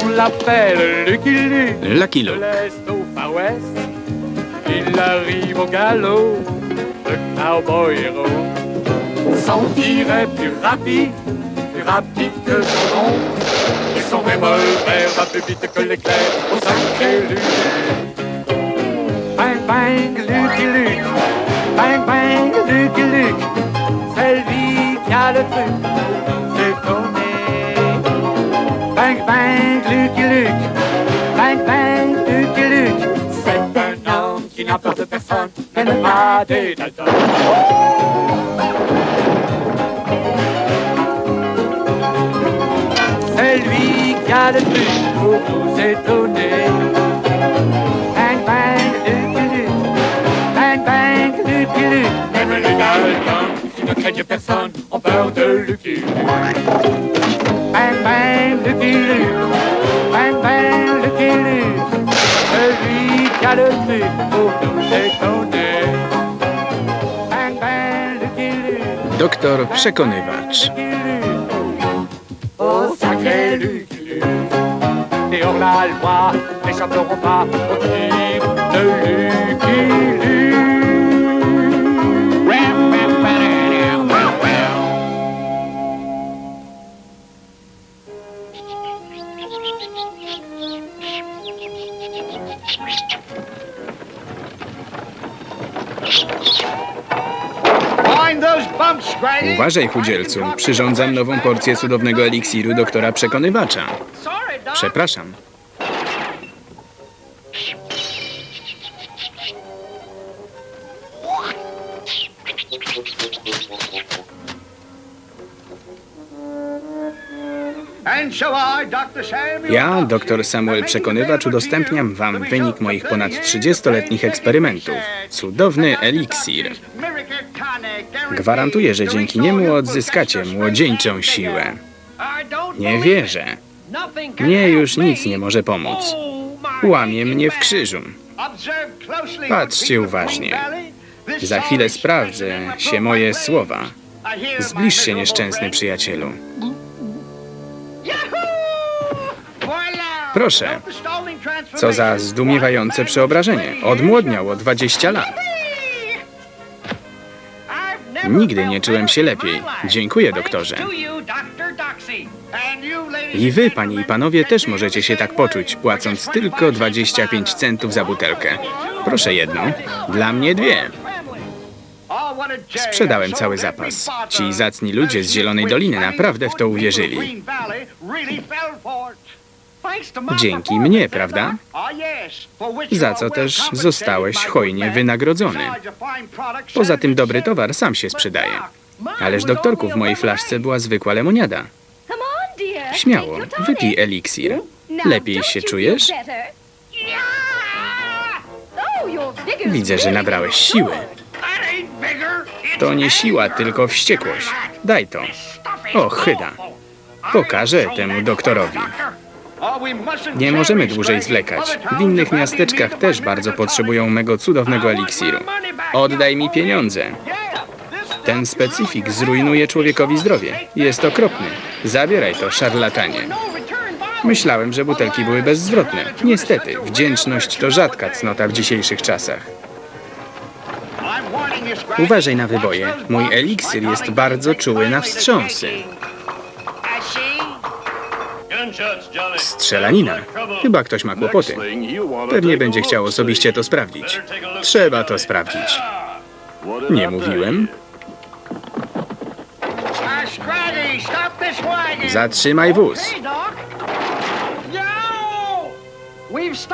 On l'appelle Lucky Luke. Lucky De l'est au far west, il arrive au galop, le cowboy héros. Son tir est plus rapide, plus rapide que son nom. Et son revolver va plus vite que l'éclair au sacré Luke. Bang bang Lucky Luke, bang bang Lucky Luke, c'est lui qui a le truc, c'est tourné. Bang bang Luke, bang bang Lucky c'est un homme qui n'a peur de personne, même pas des Dalton. C'est lui qui a le truc pour nous étonner. Bang bang Lucky bang bang Lucky même les Dalton qui ne craignent personne ont peur de Lucky. Bang bang Lucky Luke, bang bang Lucky Luke, celui qui a le truc pour nous étonner. Bang bang Lucky Luke. Doktor Przekonywacz. Oh sacré Lucky Luke Et hors la loi n'échapperont pas au tir de Lucky Luke Uważaj, chudzielcu. Przyrządzam nową porcję cudownego eliksiru doktora Przekonywacza. Przepraszam. Ja, doktor Samuel Przekonywacz, udostępniam wam wynik moich ponad 30-letnich eksperymentów. Cudowny eliksir. Gwarantuję, że dzięki niemu odzyskacie młodzieńczą siłę. Nie wierzę. Mnie już nic nie może pomóc. Łamie mnie w krzyżu. Patrzcie uważnie. Za chwilę sprawdzę się moje słowa. Zbliż się, nieszczęsny przyjacielu. Proszę. Co za zdumiewające przeobrażenie. Odmłodniał o 20 lat. Nigdy nie czułem się lepiej. Dziękuję, doktorze. I wy, panie i panowie, też możecie się tak poczuć, płacąc tylko 25 centów za butelkę. Proszę jedną, dla mnie dwie. Sprzedałem cały zapas. Ci zacni ludzie z Zielonej Doliny naprawdę w to uwierzyli. Dzięki mnie, prawda? Za co też zostałeś hojnie wynagrodzony. Poza tym dobry towar sam się sprzedaje. Ależ doktorku, w mojej flaszce była zwykła lemoniada. Śmiało, wypij eliksir. Lepiej się czujesz? Widzę, że nabrałeś siły. To nie siła, tylko wściekłość. Daj to. O, chyda. Pokażę temu doktorowi. Nie możemy dłużej zwlekać. W innych miasteczkach też bardzo potrzebują mego cudownego eliksiru. Oddaj mi pieniądze. Ten specyfik zrujnuje człowiekowi zdrowie. Jest okropny. Zabieraj to, szarlatanie. Myślałem, że butelki były bezzwrotne. Niestety, wdzięczność to rzadka cnota w dzisiejszych czasach. Uważaj na wyboje. Mój eliksir jest bardzo czuły na wstrząsy. Strzelanina. Chyba ktoś ma kłopoty. Pewnie będzie chciał osobiście to sprawdzić. Trzeba to sprawdzić. Nie mówiłem. Zatrzymaj wóz.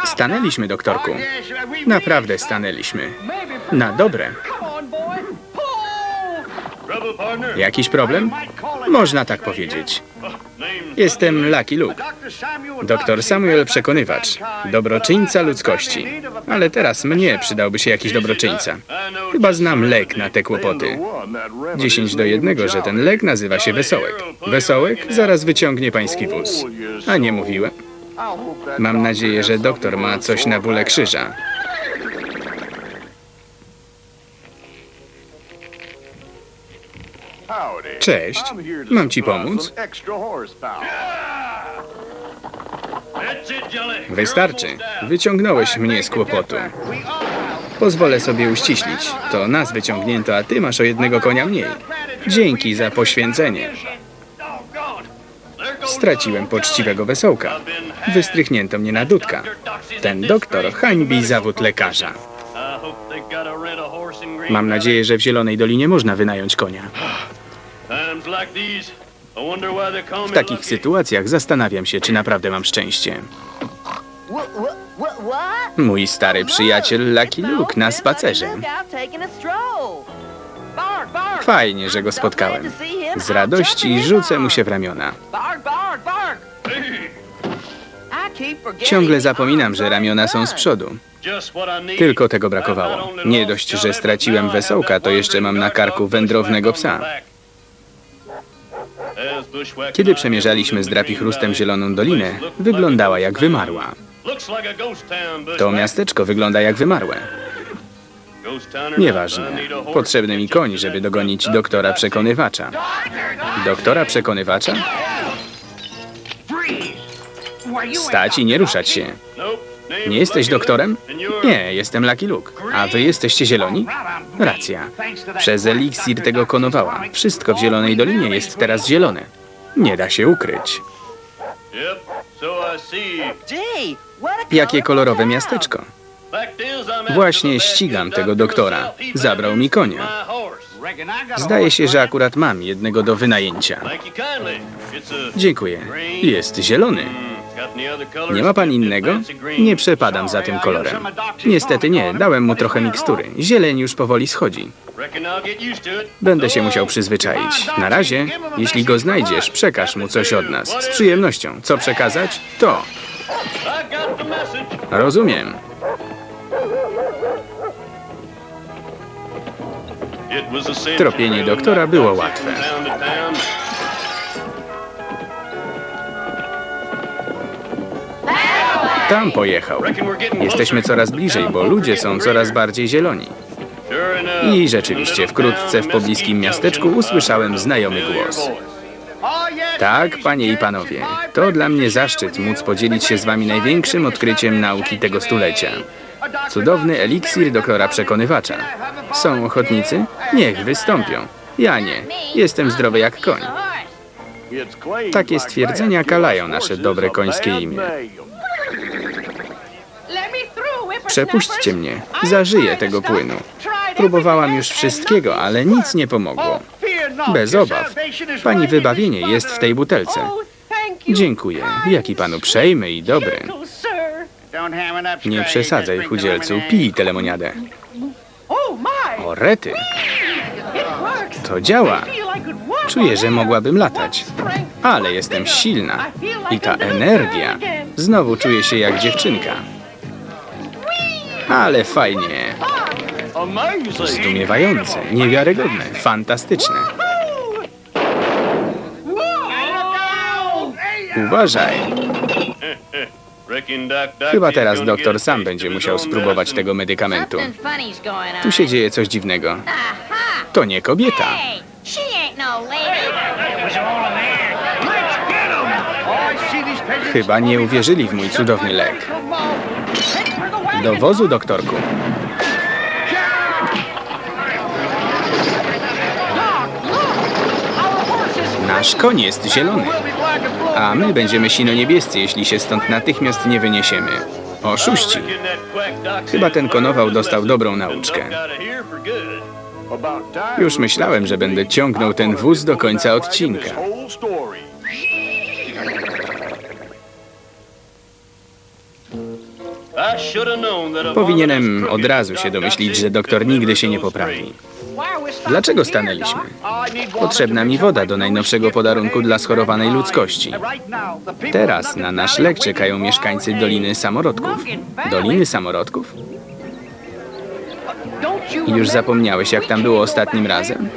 Stanęliśmy, doktorku. Naprawdę stanęliśmy. Na dobre. Jakiś problem? Można tak powiedzieć. Jestem Lucky Luke. Doktor Samuel Przekonywacz, dobroczyńca ludzkości. Ale teraz mnie przydałby się jakiś dobroczyńca. Chyba znam lek na te kłopoty. 10 do jednego, że ten lek nazywa się Wesołek. Wesołek zaraz wyciągnie pański wóz. A nie mówiłem. Mam nadzieję, że doktor ma coś na bóle krzyża. Cześć. Mam ci pomóc? Wystarczy. Wyciągnąłeś mnie z kłopotu. Pozwolę sobie uściślić. To nas wyciągnięto, a ty masz o jednego konia mniej. Dzięki za poświęcenie. Straciłem poczciwego wesołka. Wystrychnięto mnie na dudka. Ten doktor hańbi zawód lekarza. Mam nadzieję, że w Zielonej Dolinie można wynająć konia. W takich sytuacjach zastanawiam się, czy naprawdę mam szczęście. Mój stary przyjaciel Lucky Luke na spacerze. Fajnie, że go spotkałem. Z radości rzucę mu się w ramiona. Ciągle zapominam, że ramiona są z przodu. Tylko tego brakowało. Nie dość, że straciłem wesołka, to jeszcze mam na karku wędrownego psa. Kiedy przemierzaliśmy z drapichrustem Zieloną Dolinę, wyglądała jak wymarła. To miasteczko wygląda jak wymarłe. Nieważne. Potrzebny mi koń, żeby dogonić doktora przekonywacza. Doktora przekonywacza? Stać i nie ruszać się. Nie jesteś doktorem? Nie, jestem Lucky Luke. A wy jesteście zieloni? Racja. Przez eliksir tego konowała. Wszystko w Zielonej Dolinie jest teraz zielone. Nie da się ukryć. Jakie kolorowe miasteczko. Właśnie ścigam tego doktora. Zabrał mi konia. Zdaje się, że akurat mam jednego do wynajęcia. Dziękuję. Jest zielony. Nie ma pan innego? Nie przepadam za tym kolorem. Niestety nie, dałem mu trochę mikstury. Zieleń już powoli schodzi. Będę się musiał przyzwyczaić. Na razie, jeśli go znajdziesz, przekaż mu coś od nas. Z przyjemnością. Co przekazać? To. Rozumiem. Tropienie doktora było łatwe. Tam pojechał. Jesteśmy coraz bliżej, bo ludzie są coraz bardziej zieloni. I rzeczywiście, wkrótce w pobliskim miasteczku usłyszałem znajomy głos. Tak, panie i panowie, to dla mnie zaszczyt móc podzielić się z wami największym odkryciem nauki tego stulecia. Cudowny eliksir doktora przekonywacza. Są ochotnicy? Niech wystąpią. Ja nie. Jestem zdrowy jak koń. Takie stwierdzenia kalają nasze dobre końskie imię. Przepuśćcie mnie. Zażyję tego płynu. Próbowałam już wszystkiego, ale nic nie pomogło. Bez obaw. Pani wybawienie jest w tej butelce. Dziękuję. Jaki panu przejmy i dobry. Nie przesadzaj, chudzielcu. Pij tę lemoniadę. O, rety. To działa. Czuję, że mogłabym latać. Ale jestem silna. I ta energia. Znowu czuję się jak dziewczynka. Ale fajnie. Zdumiewające, niewiarygodne, fantastyczne. Uważaj. Chyba teraz doktor sam będzie musiał spróbować tego medykamentu. Tu się dzieje coś dziwnego. To nie kobieta. Chyba nie uwierzyli w mój cudowny lek. Do wozu, doktorku. Nasz koń jest zielony, a my będziemy sino-niebiescy, jeśli się stąd natychmiast nie wyniesiemy. Oszuści. Chyba ten konował dostał dobrą nauczkę. Już myślałem, że będę ciągnął ten wóz do końca odcinka. Powinienem od razu się domyślić, że doktor nigdy się nie poprawi. Dlaczego stanęliśmy? Potrzebna mi woda do najnowszego podarunku dla schorowanej ludzkości. Teraz na nasz lek czekają mieszkańcy Doliny Samorodków. Doliny Samorodków? Już zapomniałeś, jak tam było ostatnim razem?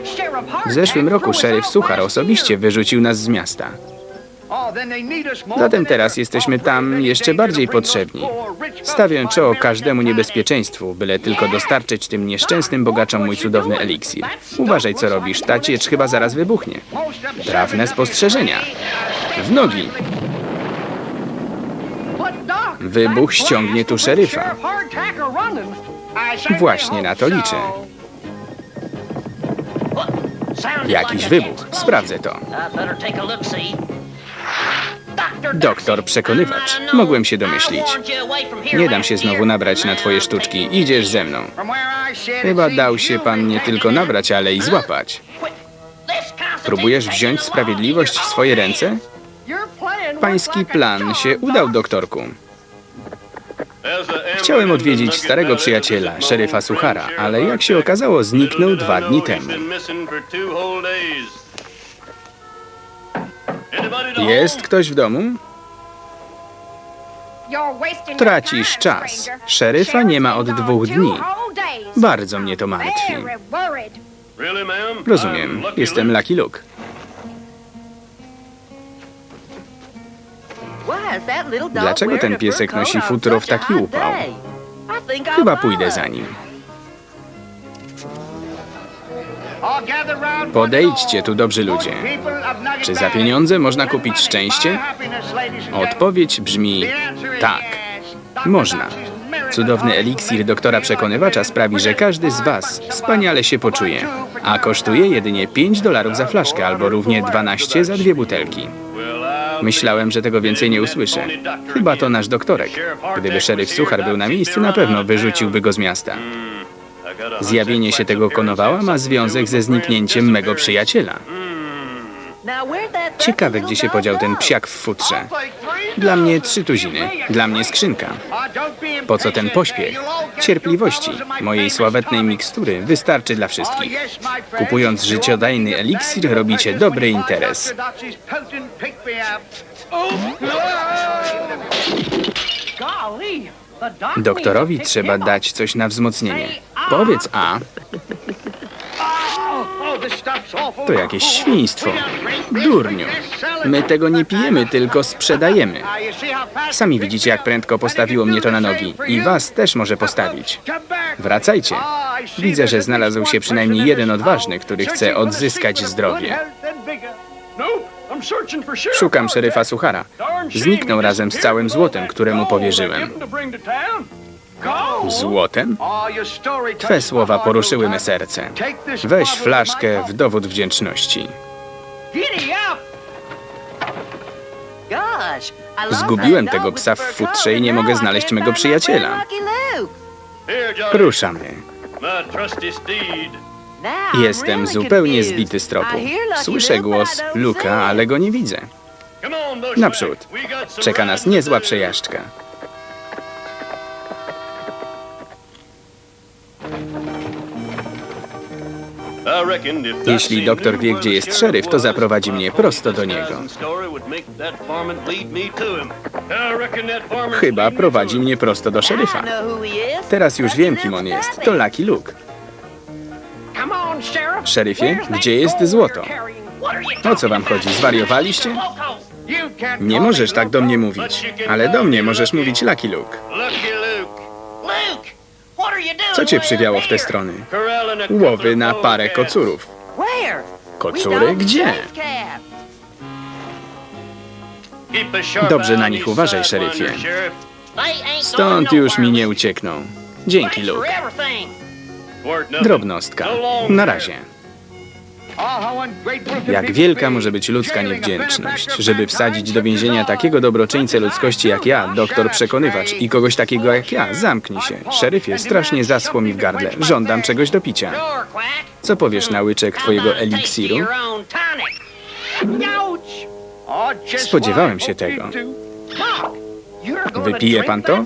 W zeszłym roku szeryf Suchar osobiście wyrzucił nas z miasta. Zatem teraz jesteśmy tam jeszcze bardziej potrzebni. Stawiam czoło każdemu niebezpieczeństwu, byle tylko dostarczyć tym nieszczęsnym bogaczom mój cudowny eliksir. Uważaj, co robisz. Ta ciecz chyba zaraz wybuchnie. Trafne spostrzeżenia. W nogi. Wybuch ściągnie tu szeryfa. Właśnie na to liczę. Jakiś wybuch. Sprawdzę to. Doktor przekonywacz. Mogłem się domyślić. Nie dam się znowu nabrać na twoje sztuczki. Idziesz ze mną. Chyba dał się pan nie tylko nabrać, ale i złapać. Próbujesz wziąć sprawiedliwość w swoje ręce? Pański plan się udał, doktorku. Chciałem odwiedzić starego przyjaciela, szeryfa Suchara, ale jak się okazało, zniknął dwa dni temu. Jest ktoś w domu? Tracisz czas. Szeryfa nie ma od dwóch dni. Bardzo mnie to martwi. Rozumiem, jestem Lucky Luke. Dlaczego ten piesek nosi futro w taki upał? Chyba pójdę za nim. Podejdźcie tu, dobrzy ludzie. Czy za pieniądze można kupić szczęście? Odpowiedź brzmi tak. Można. Cudowny eliksir doktora przekonywacza sprawi, że każdy z Was wspaniale się poczuje, a kosztuje jedynie 5 dolarów za flaszkę albo równie 12 za dwie butelki. Myślałem, że tego więcej nie usłyszę. Chyba to nasz doktorek. Gdyby szeryf Suchar był na miejscu, na pewno wyrzuciłby go z miasta. Zjawienie się tego konowała ma związek ze zniknięciem mego przyjaciela. Ciekawe, gdzie się podział ten psiak w futrze. Dla mnie trzy tuziny, dla mnie skrzynka. Po co ten pośpiech? Cierpliwości, mojej sławetnej mikstury, wystarczy dla wszystkich. Kupując życiodajny eliksir, robicie dobry interes. Doktorowi trzeba dać coś na wzmocnienie. Powiedz A, to jakieś świństwo. Durniu. My tego nie pijemy, tylko sprzedajemy. Sami widzicie, jak prędko postawiło mnie to na nogi. I was też może postawić. Wracajcie. Widzę, że znalazł się przynajmniej jeden odważny, który chce odzyskać zdrowie. Szukam szeryfa Suchara. Zniknął razem z całym złotem, któremu powierzyłem. Złotem? Twe słowa poruszyły me serce. Weź flaszkę w dowód wdzięczności. Zgubiłem tego psa w futrze i nie mogę znaleźć mego przyjaciela. Ruszamy. Jestem zupełnie zbity z tropu. Słyszę głos Luka, ale go nie widzę. Naprzód. Czeka nas niezła przejażdżka. Jeśli doktor wie, gdzie jest szeryf, to zaprowadzi mnie prosto do niego. Chyba prowadzi mnie prosto do szeryfa. Teraz już wiem, kim on jest. To Lucky Luke. Szeryfie, gdzie jest złoto? O co wam chodzi? Zwariowaliście? Nie możesz tak do mnie mówić, ale do mnie możesz mówić Lucky Luke. Co cię przywiało w te strony? Łowy na parę kocurów. Kocury? Gdzie? Dobrze na nich uważaj, szeryfie. Stąd już mi nie uciekną. Dzięki, Luke. Drobnostka. Na razie. Jak wielka może być ludzka niewdzięczność, żeby wsadzić do więzienia takiego dobroczyńcę ludzkości jak ja, doktor przekonywacz, i kogoś takiego jak ja. Zamknij się. Szeryfie, strasznie zaschło mi w gardle. Żądam czegoś do picia. Co powiesz na łyczek twojego eliksiru? Spodziewałem się tego. Wypije pan to?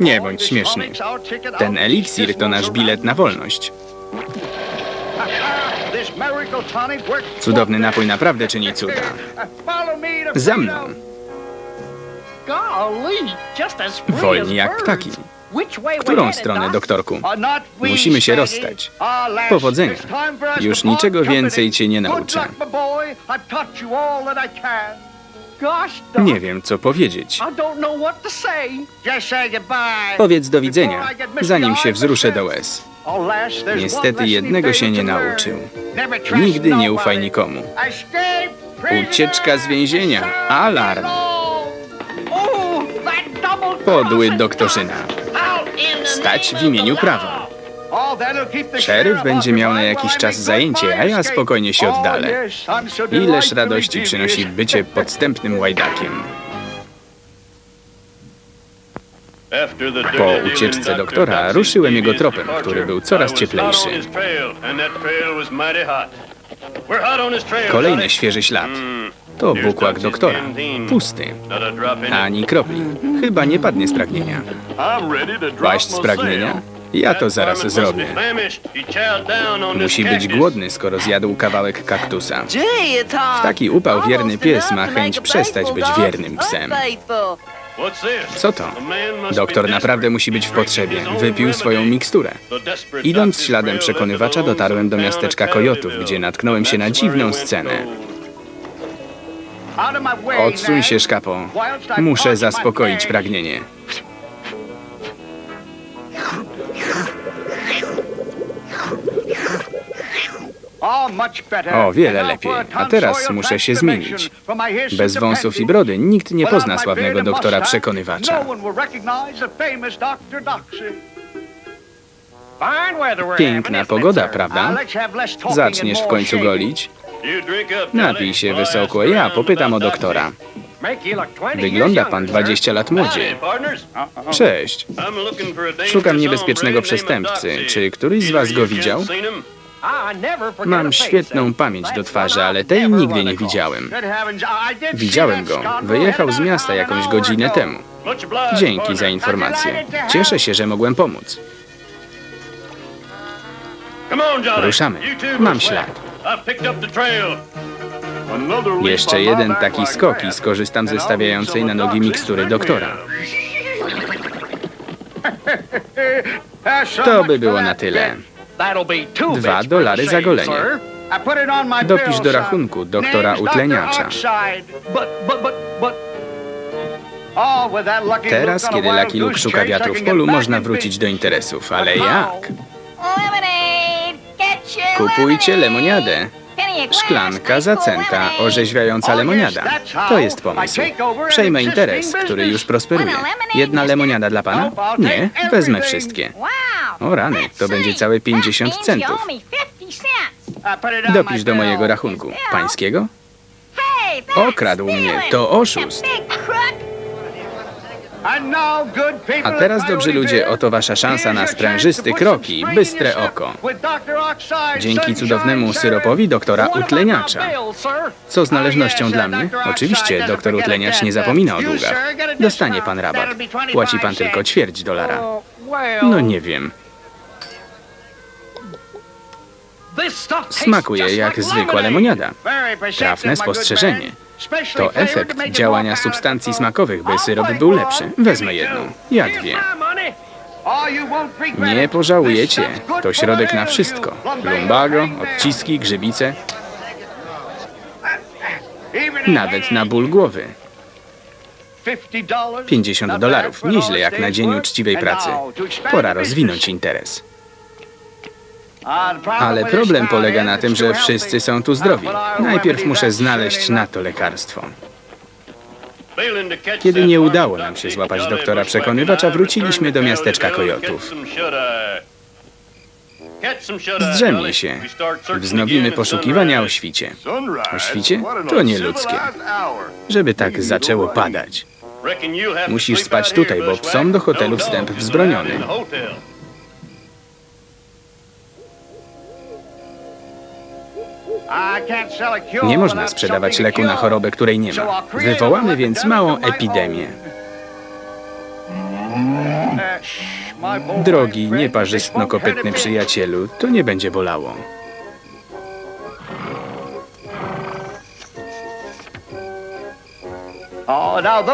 Nie bądź śmieszny. Ten eliksir to nasz bilet na wolność. Cudowny napój naprawdę czyni cuda. Za mną. Wolni jak ptaki. Którą stronę, doktorku? Musimy się rozstać. Powodzenia. Już niczego więcej cię nie nauczę. Nie wiem, co powiedzieć. Powiedz do widzenia, zanim się wzruszę do łez. Niestety jednego się nie nauczył. Nigdy nie ufaj nikomu. Ucieczka z więzienia. Alarm! Podły doktorzyna. Stać w imieniu prawa. Szeryf będzie miał na jakiś czas zajęcie, a ja spokojnie się oddalę. Ileż radości przynosi bycie podstępnym łajdakiem. Po ucieczce doktora ruszyłem jego tropem, który był coraz cieplejszy. Kolejny świeży ślad. To bukłak doktora. Pusty. Ani kropli. Chyba nie padnie z pragnienia. Paść z pragnienia? Ja to zaraz zrobię. Musi być głodny, skoro zjadł kawałek kaktusa. W taki upał wierny pies ma chęć przestać być wiernym psem. Co to? Doktor naprawdę musi być w potrzebie. Wypił swoją miksturę. Idąc śladem przekonywacza dotarłem do miasteczka Kojotów, gdzie natknąłem się na dziwną scenę. Odsuń się, szkapo. Muszę zaspokoić pragnienie. O, wiele lepiej. A teraz muszę się zmienić. Bez wąsów i brody nikt nie pozna sławnego doktora przekonywacza. Piękna pogoda, prawda? Zaczniesz w końcu golić? Napij się wysoko, ja popytam o doktora. Wygląda pan 20 lat młodziej. Cześć. Szukam niebezpiecznego przestępcy. Czy któryś z was go widział? Mam świetną pamięć do twarzy, ale tej nigdy nie widziałem. Widziałem go. Wyjechał z miasta jakąś godzinę temu. Dzięki za informację. Cieszę się, że mogłem pomóc. Ruszamy. Mam ślad. Jeszcze jeden taki skok i skorzystam ze stawiającej na nogi mikstury doktora. To by było na tyle. Dwa dolary za golenie. Dopisz do rachunku doktora utleniacza. Teraz, kiedy Lucky Luke szuka wiatru w polu, można wrócić do interesów. Ale jak? Kupujcie lemoniadę. Szklanka za centa, orzeźwiająca lemoniada. To jest pomysł. Przejmę interes, który już prosperuje. Jedna lemoniada dla pana? Nie, wezmę wszystkie. O rany, to będzie całe 50 centów. Dopisz do mojego rachunku. Pańskiego? Okradł mnie, to oszust. A teraz, dobrzy ludzie, oto wasza szansa na sprężysty krok i bystre oko. Dzięki cudownemu syropowi doktora utleniacza. Co z należnością dla mnie? Oczywiście, doktor utleniacz nie zapomina o długach. Dostanie pan rabat. Płaci pan tylko ćwierć dolara. No nie wiem. Smakuje jak zwykła lemoniada. Trafne spostrzeżenie. To efekt działania substancji smakowych, by syrop był lepszy. Wezmę jedną. Ja dwie. Nie pożałujecie. To środek na wszystko. Lumbago, odciski, grzybice, nawet na ból głowy. 50 dolarów. Nieźle jak na dzień uczciwej pracy. Pora rozwinąć interes. Ale problem polega na tym, że wszyscy są tu zdrowi. Najpierw muszę znaleźć na to lekarstwo. Kiedy nie udało nam się złapać doktora przekonywacza, wróciliśmy do miasteczka Kojotów. Zdrzemnij się. Wznowimy poszukiwania o świcie. O świcie? To nie ludzkie. Żeby tak zaczęło padać. Musisz spać tutaj, bo psom do hotelu wstęp wzbroniony. Nie można sprzedawać leku na chorobę, której nie ma. Wywołamy więc małą epidemię. Drogi, nieparzystno-kopytny przyjacielu, to nie będzie bolało.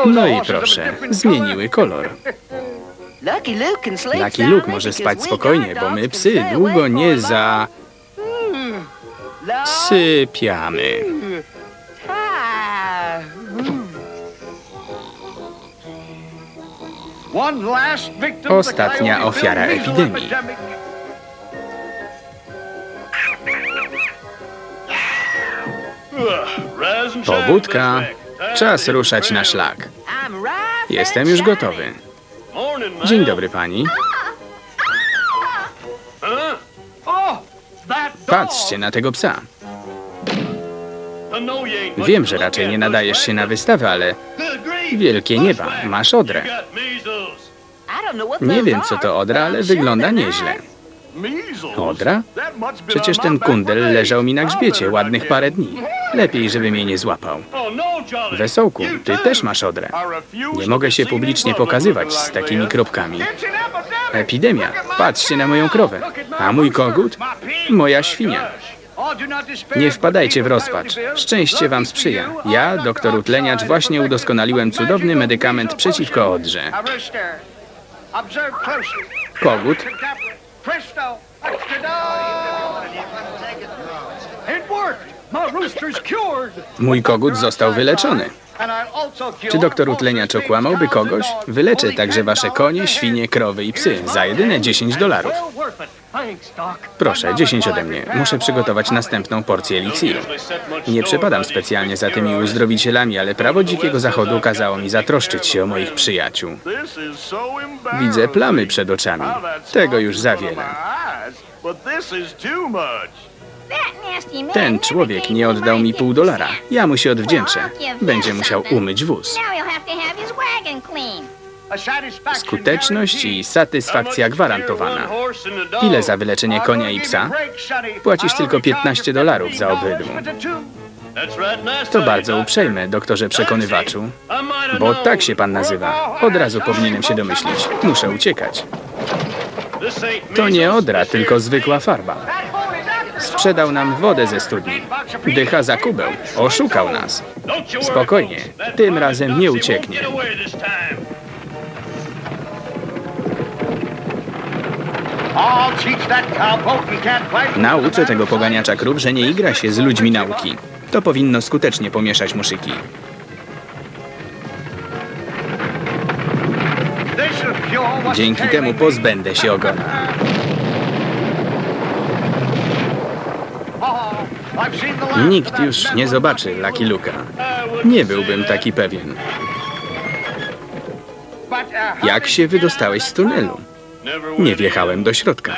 No i proszę, zmieniły kolor. Lucky Luke może spać spokojnie, bo my psy długo nie za... sypiamy. Ostatnia ofiara epidemii. Pobudka. Czas ruszać na szlak. Jestem już gotowy. Dzień dobry pani. Patrzcie na tego psa. Wiem, że raczej nie nadajesz się na wystawę, ale wielkie nieba, masz odrę. Nie wiem, co to odra, ale wygląda nieźle. Odra? Przecież ten kundel leżał mi na grzbiecie ładnych parę dni. Lepiej, żeby mnie nie złapał. Wesołku, ty też masz odrę. Nie mogę się publicznie pokazywać z takimi kropkami. Epidemia. Patrzcie na moją krowę. A mój kogut? Moja świnia. Nie wpadajcie w rozpacz. Szczęście wam sprzyja. Ja, doktor Utleniacz, właśnie udoskonaliłem cudowny medykament przeciwko odrze. Kogut? Mój kogut został wyleczony. Czy doktor Utleniacz okłamałby kogoś? Wyleczę także wasze konie, świnie, krowy i psy za jedyne 10 dolarów. Proszę, 10 ode mnie. Muszę przygotować następną porcję eliksiru. Nie przepadam specjalnie za tymi uzdrowicielami, ale prawo dzikiego zachodu kazało mi zatroszczyć się o moich przyjaciół. Widzę plamy przed oczami. Tego już za wiele. Ten człowiek nie oddał mi pół dolara. Ja mu się odwdzięczę. Będzie musiał umyć wóz. Skuteczność i satysfakcja gwarantowana. Ile za wyleczenie konia i psa? Płacisz tylko 15 dolarów za obydwu. To bardzo uprzejme, doktorze przekonywaczu. Bo tak się pan nazywa. Od razu powinienem się domyślić. Muszę uciekać. To nie odra, tylko zwykła farba. Sprzedał nam wodę ze studni. Dycha za kubeł. Oszukał nas. Spokojnie. Tym razem nie ucieknie. Nauczę tego poganiacza krów, że nie igra się z ludźmi nauki. To powinno skutecznie pomieszać muszyki. Dzięki temu pozbędę się ogona. Nikt już nie zobaczy Lucky Luka. Nie byłbym taki pewien. Jak się wydostałeś z tunelu? Nie wjechałem do środka.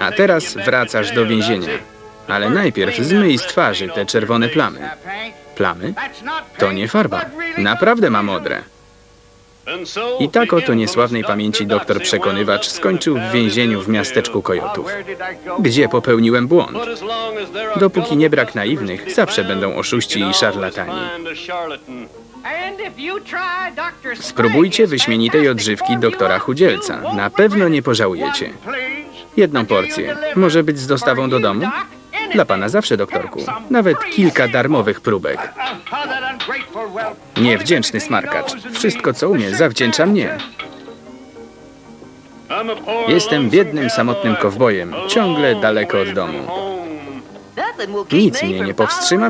A teraz wracasz do więzienia. Ale najpierw zmyj z twarzy te czerwone plamy. Plamy? To nie farba. Naprawdę mam odrę. I tak oto niesławnej pamięci doktor przekonywacz skończył w więzieniu w miasteczku Kojotów. Gdzie popełniłem błąd? Dopóki nie brak naiwnych, zawsze będą oszuści i szarlatani. Spróbujcie wyśmienitej odżywki doktora Chudzielca. Na pewno nie pożałujecie. Jedną porcję. Może być z dostawą do domu? Dla pana zawsze, doktorku. Nawet kilka darmowych próbek. Niewdzięczny smarkacz. Wszystko, co umie, zawdzięcza mnie. Jestem biednym, samotnym kowbojem, ciągle daleko od domu. Nic mnie nie powstrzyma